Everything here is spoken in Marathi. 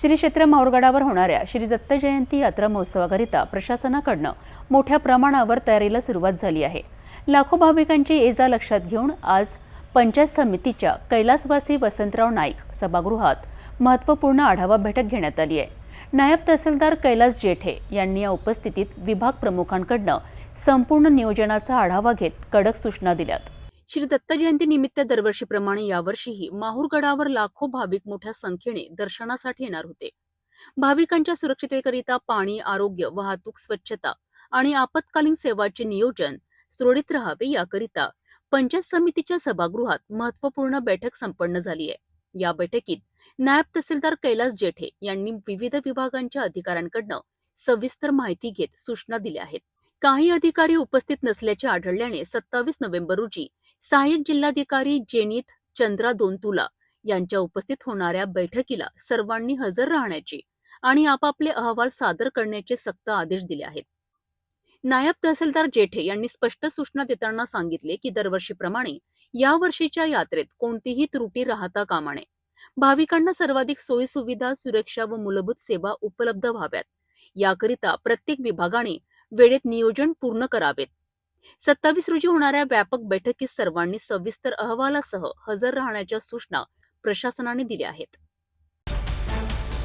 श्री क्षेत्र माहूरगडावर होणाऱ्या श्री दत्त जयंती यात्रा महोत्सवाकरिता प्रशासनाकडनं मोठ्या प्रमाणावर तयारीला सुरुवात झाली आहे. लाखो भाविकांची एजा लक्षात घेऊन आज पंचायत समितीच्या कैलासवासी वसंतराव नाईक सभागृहात महत्त्वपूर्ण आढावा बैठक घेण्यात आली आहे. नायब तहसीलदार कैलास जेठे यांनी या उपस्थितीत विभाग प्रमुखांकडनं संपूर्ण नियोजनाचा आढावा घेत कडक सूचना दिल्यात. श्री दत्त जयंती निमित्त दरवर्षीप्रमाणे यावर्षीही माहूरगडावर लाखो भाविक मोठ्या संख्येने दर्शनासाठी येणार होते. भाविकांच्या सुरक्षितेकरिता पाणी आरोग्य वाहतूक स्वच्छता आणि आपत्कालीन सेवाचे नियोजन सुरळीत राहावे याकरिता पंचायत समितीच्या सभागृहात महत्त्वपूर्ण बैठक संपन्न झाली आहे. या बैठकीत नायब तहसीलदार कैलास जेठे यांनी विविध विभागांच्या अधिकाऱ्यांकडनं सविस्तर माहिती घेत सूचना दिल्या आहेत. काही अधिकारी उपस्थित नसल्याचे आढळल्याने सत्तावीस नोव्हेंबर रोजी सहाय्यक जिल्हाधिकारी जेनित चंद्रा दोनतुला यांच्या उपस्थित होणाऱ्या बैठकीला सर्वांनी हजर राहण्याचे आणि आपापले अहवाल सादर करण्याचे सक्त आदेश दिले आहेत. नायब तहसीलदार जेठे यांनी स्पष्ट सूचना देताना सांगितले की दरवर्षीप्रमाणे यावर्षीच्या यात्रेत कोणतीही त्रुटी राहता कामा नये. भाविकांना सर्वाधिक सोयी सुविधा सुरक्षा व मूलभूत सेवा उपलब्ध व्हाव्यात. याकरिता प्रत्येक विभागाने वेळेत नियोजन पूर्ण करावेत. सत्तावीस रोजी होणाऱ्या व्यापक बैठकीत सर्वांनी सविस्तर अहवालासह हजर राहण्याच्या सूचना प्रशासनाने दिल्या आहेत.